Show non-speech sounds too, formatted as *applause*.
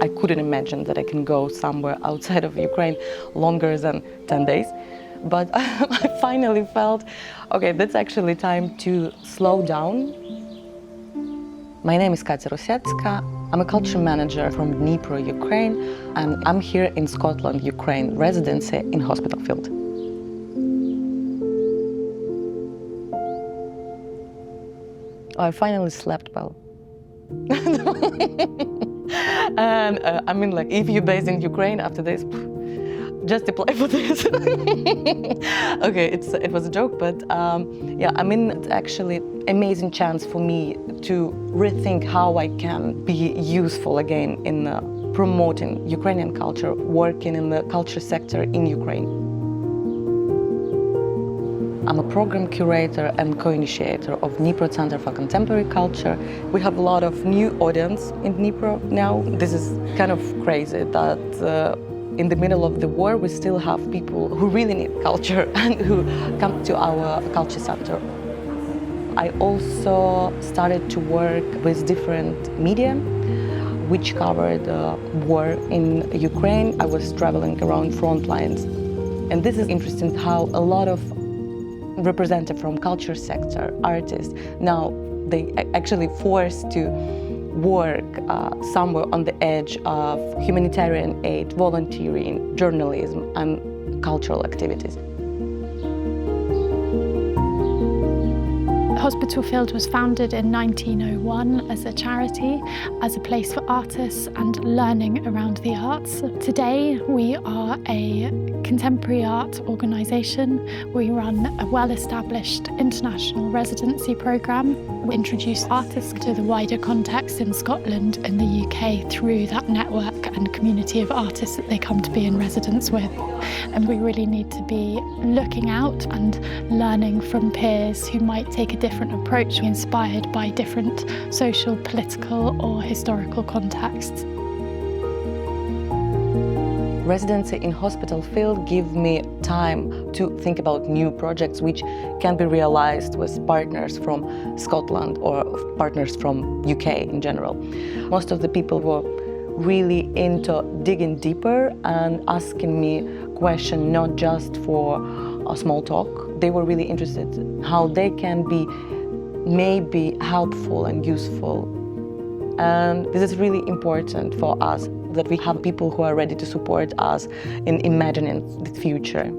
I couldn't imagine that I can go somewhere outside of Ukraine longer than 10 days. But *laughs* I finally felt, okay, that's actually time to slow down. My name is Katya Rosecka. I'm a culture manager from Dnipro, Ukraine, and I'm here in Scotland, Ukraine residency in Hospital Field. Oh, I finally slept well. *laughs* *laughs* and uh, I mean, like, if you're based in Ukraine after this, just apply for this. *laughs* okay, it's it was a joke, but um, yeah, I mean, it's actually amazing chance for me to rethink how I can be useful again in uh, promoting Ukrainian culture, working in the culture sector in Ukraine. I'm a program curator and co-initiator of Dnipro Center for Contemporary Culture. We have a lot of new audience in Dnipro now. This is kind of crazy that uh, in the middle of the war we still have people who really need culture *laughs* and who come to our culture center. I also started to work with different media which covered uh, war in Ukraine. I was traveling around front lines. And this is interesting how a lot of representative from culture sector, artists, now they actually forced to work uh, somewhere on the edge of humanitarian aid, volunteering, journalism, and cultural activities. Hospital Field was founded in 1901 as a charity, as a place for artists and learning around the arts. Today we are a contemporary art organisation. We run a well-established international residency programme. We introduce artists to the wider context in Scotland and the UK through that network and community of artists that they come to be in residence with. And we really need to be looking out and learning from peers who might take a different approach, inspired by different social, political or historical contexts. Residency in hospital field give me time to think about new projects which can be realized with partners from Scotland or partners from UK in general. Most of the people were really into digging deeper and asking me questions not just for a small talk. They were really interested how they can be maybe helpful and useful. And this is really important for us that we have people who are ready to support us in imagining the future.